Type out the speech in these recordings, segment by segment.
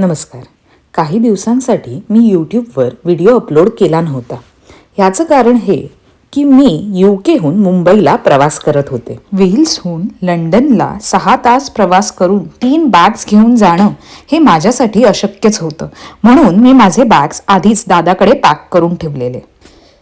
नमस्कार. काही दिवसांसाठी मी यूट्यूबवर व्हिडिओ अपलोड केला नव्हता. ह्याचं कारण हे की मी यू केहून मुंबईला प्रवास करत होते. व्हील्सहून लंडनला सहा तास प्रवास करून तीन बॅग्स घेऊन जाणं हे माझ्यासाठी अशक्यच होतं. म्हणून मी माझे बॅग्स आधीच दादाकडे पॅक करून ठेवलेले.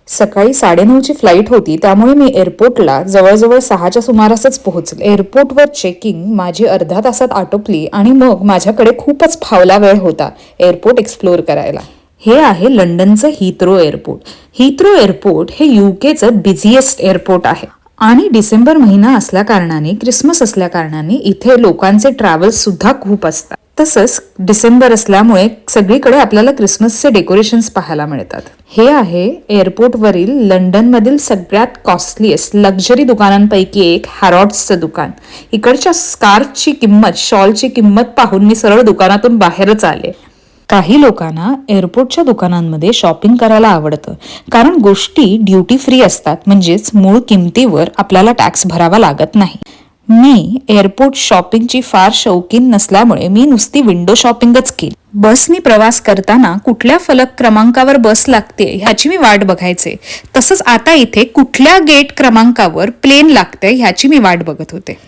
सकाळी साडेनऊची फ्लाईट होती त्यामुळे मी एअरपोर्टला जवळजवळ सहाच्या सुमारासच पोहोचले. एअरपोर्टवर चेकिंग माझी अर्ध्या तासात आटोपली आणि मग माझ्याकडे खूपच फावला वेळ होता एअरपोर्ट एक्सप्लोअर करायला. हे आहे लंडनचं हिथ्रो एअरपोर्ट हिथ्रो एअरपोर्ट हे युकेचं बिझिएस्ट एअरपोर्ट आहे. आणि डिसेंबर महिना असल्या कारणाने क्रिसमस असल्या कारणाने इथे लोकांचे ट्रॅव्हल्स सुद्धा खूप असतात. तसंच डिसेंबर असल्यामुळे सगळीकडे आपल्याला क्रिसमसचे डेकोरेशन्स पाहायला मिळतात. हे आहे एअरपोर्टवरील लंडनमधील सगळ्यात कॉस्टलीएस्ट लक्झरी दुकानांपैकी एक हॅरॉड्सचं दुकान. इकडच्या स्कार्फची किंमत शॉलची किंमत पाहून मी सरळ दुकानातून बाहेरच आले. काही लोकांना एअरपोर्टच्या दुकानांमध्ये शॉपिंग करायला आवडतं. कारण गोष्टी ड्युटी फ्री असतात. म्हणजेच मूळ किमतीवर आपल्याला टॅक्स भरावा लागत नाही. मी एअरपोर्ट शॉपिंगची फार शौकीन नसल्यामुळे मी नुसती विंडो शॉपिंगच केली. बसनी प्रवास करताना कुठल्या फलक क्रमांकावर बस लागते ह्याची मी वाट बघायचे. तसंच आता इथे कुठल्या गेट क्रमांकावर प्लेन लागते ह्याची मी वाट बघत होते.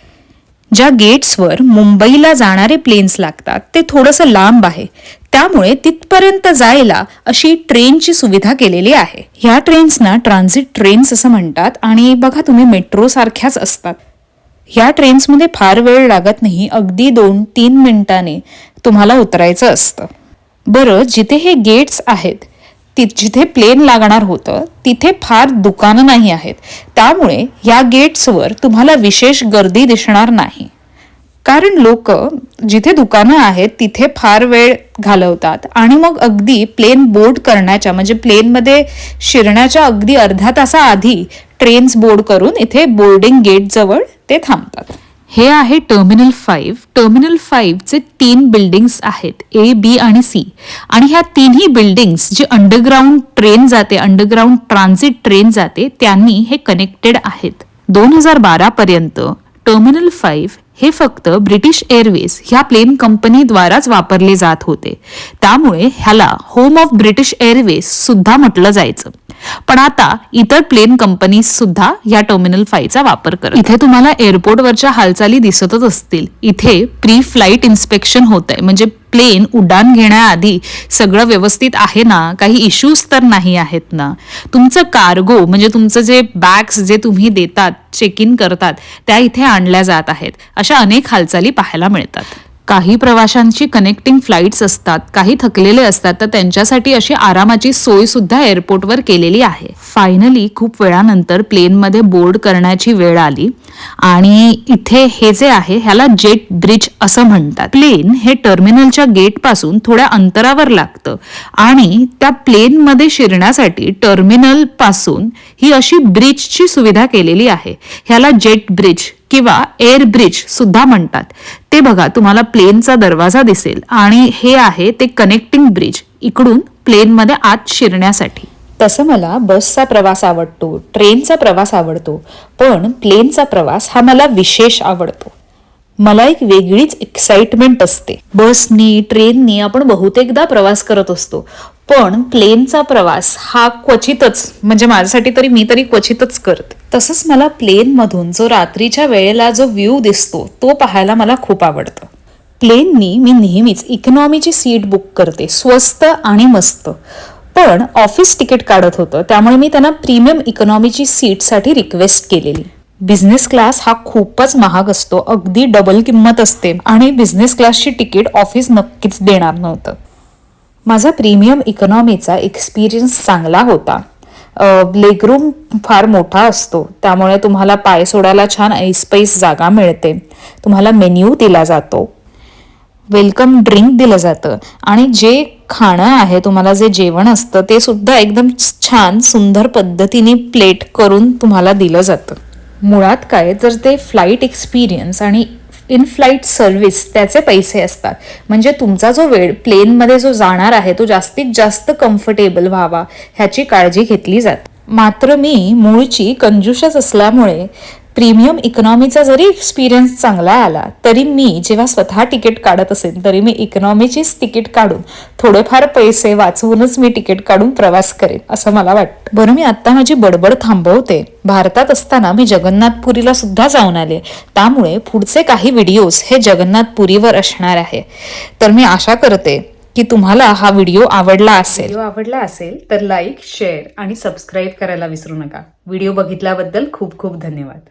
ज्या गेट्सवर मुंबईला जाणारे प्लेन्स लागतात ते थोडंसं लांब आहे. त्यामुळे तिथपर्यंत जायला अशी ट्रेनची सुविधा केलेली आहे. ह्या ट्रेन्सना ट्रान्झिट ट्रेन्स असं म्हणतात आणि बघा तुम्ही मेट्रो सारख्याच असतात. ह्या ट्रेन्समध्ये फार वेळ लागत नाही अगदी दोन तीन मिनिटाने तुम्हाला उतरायचं असतं. बरं जिथे हे गेट्स आहेत ति जिथे प्लेन लागणार होतं तिथे फार दुकानं नाही आहेत. त्यामुळे या गेट्सवर तुम्हाला विशेष गर्दी दिसणार नाही. कारण लोक जिथे दुकानं आहेत तिथे फार वेळ घालवतात. आणि मग अगदी प्लेन बोर्ड करण्याच्या म्हणजे प्लेनमध्ये शिरण्याच्या अगदी अर्ध्या तासाआधी ट्रेन्स बोर्ड करून इथे बोर्डिंग गेट जवळ ते थांबतात. हे आहे टर्मिनल फाईव्ह टर्मिनल फाईव्हचे तीन बिल्डिंग्स आहेत ए बी आणि सी आणि ह्या तिन्ही बिल्डिंग्स जी अंडरग्राऊंड ट्रेन जाते अंडरग्राऊंड ट्रान्झिट ट्रेन जाते त्यांनी हे कनेक्टेड आहेत. दोन हजार बारापर्यंत टर्मिनल फाईव्ह हे फक्त ब्रिटिश एअरवेज ह्या प्लेन कंपनीद्वाराच वापरले जात होते. त्यामुळे ह्याला होम ऑफ ब्रिटिश एअरवेज सुद्धा म्हटलं जायचं. पण आता इतर प्लेन कंपनी सुद्धा या टर्मिनल फायचा वापर करत इथे तुम्हाला एअरपोर्टवरच्या हालचाली दिसतच असतील. इथे प्री फ्लाईट इन्स्पेक्शन होत आहे म्हणजे प्लेन उड्डाण घेण्याआधी सगळं व्यवस्थित आहे ना? काही इश्यूज तर नाही आहेत ना? तुमचं कार्गो म्हणजे तुमचं जे बॅग्स जे तुम्ही देतात चेक इन करतात त्या इथे आणल्या जात आहेत. अशा अनेक हालचाली पाहायला मिळतात. काही प्रवाशांची कनेक्टिंग फ्लाईट्स असतात काही थकलेले असतात तर त्यांच्यासाठी अशी आरामाची सोय सुद्धा एअरपोर्टवर केलेली आहे. फायनली खूप वेळानंतर प्लेनमध्ये बोर्ड करण्याची वेळ आली आणि इथे हे जे आहे ह्याला जेट ब्रिज असं म्हणतात. प्लेन हे टर्मिनलच्या गेटपासून थोड्या अंतरावर लागतं आणि त्या प्लेनमध्ये शिरण्यासाठी टर्मिनलपासून ही अशी ब्रिजची सुविधा केलेली आहे. ह्याला जेट ब्रिज किंवा एअर ब्रिज सुद्धा म्हणतात. ते बघा तुम्हाला प्लेनचा दरवाजा दिसेल आणि हे आहे ते कनेक्टिंग ब्रिज इकडून प्लेनमध्ये आत शिरण्यासाठी. तसं मला बसचा प्रवास आवडतो ट्रेनचा प्रवास आवडतो पण प्लेनचा प्रवास हा मला विशेष आवडतो. मला एक वेगळीच एक्साइटमेंट असते. बसनी ट्रेननी आपण बहुतेकदा प्रवास करत असतो पण प्लेनचा प्रवास हा क्वचितच म्हणजे माझ्यासाठी तरी मी तरी क्वचितच करते. तसंच मला प्लेनमधून जो रात्रीच्या वेळेला जो व्ह्यू दिसतो तो पाहायला मला खूप आवडतं. प्लेननी मी नेहमीच इकॉनॉमीची सीट बुक करते स्वस्त आणि मस्त. पण ऑफिस तिकीट काढत होतं त्यामुळे मी त्यांना प्रीमियम इकॉनॉमीची सीटसाठी रिक्वेस्ट केलेली. बिझनेस क्लास हा खूपच महाग असतो अगदी डबल किंमत असते आणि बिझनेस क्लासची तिकीट ऑफिस नक्कीच देणार नव्हतं. माझा प्रीमियम इकॉनॉमीचा एक्सपिरियन्स चांगला होता. लेगरूम फार मोठा असतो. त्यामुळे तुम्हाला पाय सोडायला छान ऐसपैस जागा मिळते. तुम्हाला मेन्यू दिला जातो. वेलकम ड्रिंक दिलं जातं. आणि जे खाणं आहे तुम्हाला जे जेवण असतं ते सुद्धा एकदम छान सुंदर पद्धतीने प्लेट करून तुम्हाला दिलं जातं. मुळात काय तर ते फ्लाईट एक्सपिरियन्स आणि इन फ्लाईट सर्व्हिस त्याचे पैसे असतात. म्हणजे तुमचा जो वेळ प्लेनमध्ये जो जाणार आहे तो जास्तीत जास्त कम्फर्टेबल व्हावा ह्याची काळजी घेतली जाते. मात्र मी मूळची कंजूषच असल्यामुळे प्रीमियम इकॉनॉमीचा जरी एक्सपिरियन्स चांगला आला तरी मी जेव्हा स्वतः तिकीट काढत असेल तरी मी इकॉनॉमीचीच तिकीट काढून थोडेफार पैसे वाचवूनच मी तिकीट काढून प्रवास करेन असं मला वाटतं. बरं मी आत्ता माझी बडबड थांबवते. भारतात असताना मी जगन्नाथपुरीला सुद्धा जाऊन आले. त्यामुळे पुढचे काही व्हिडिओज हे जगन्नाथपुरीवर असणार आहे. तर मी आशा करते की तुम्हाला हा व्हिडिओ आवडला असेल. व्हिडिओ आवडला असेल तर लाईक शेअर आणि सबस्क्राईब करायला विसरू नका. व्हिडिओ बघितल्याबद्दल खूप खूप धन्यवाद.